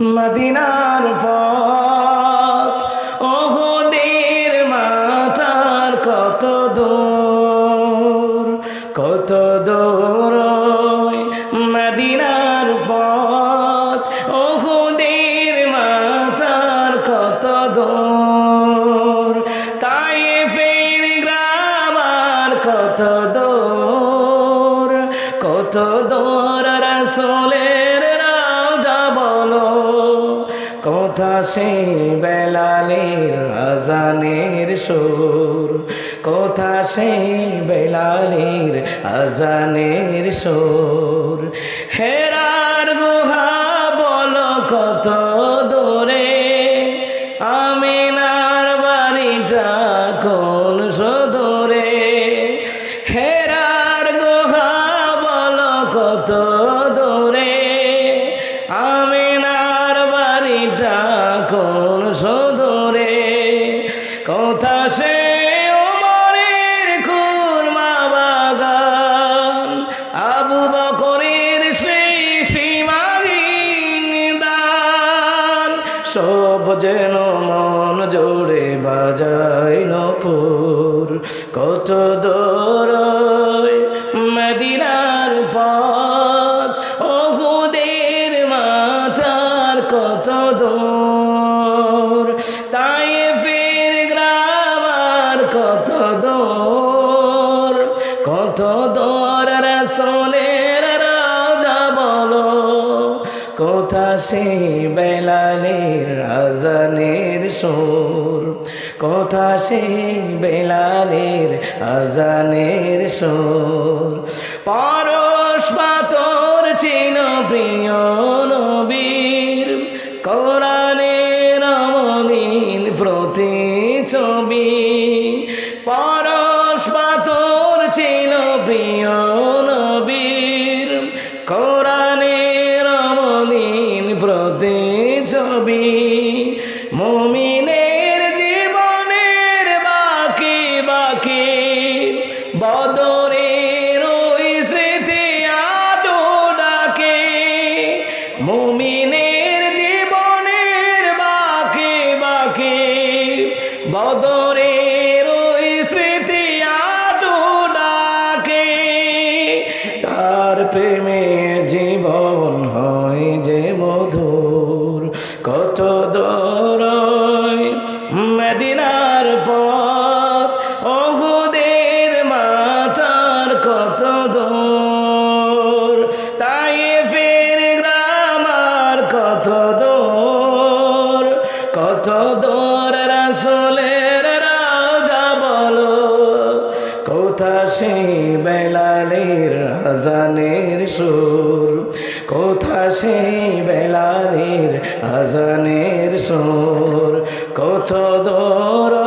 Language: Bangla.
মদিনার পথ। ওহদের মাথার কত দূর কত দূর মদিনার পথ। ওহদের মাথার কত দূর তাই ফের গ্রামার কত দূর কত দূর রসোলের কোথা সে বেলালের আজানের সুর। কোথা সে বেলালের আজানের সুর। হেরার গুহা বলো কত দূরে? আমিনার সব যেন মন জোরে বাজাই নপুর কত দর মদিনার পথ ওহুদের মাথার কত দূর সে বেলালের আজানের সুর? কোথা সে বেলালের আজানের সুর? পরশ পাতর চিন ছবি মমিনের জীবনের বাকি বাকি। বদরের ওই স্মৃতি আজ ডাকে মুমিনের মদিনার পথ। ওহুদের মাথার কত দূর। তাই ফের গ্রামার কত দূর। কত দূর রসোলের রাজা বলো। কোথা সে বেলালের আজানের সুর? কোথা সে বেলালের আজানের সুর? কত দূর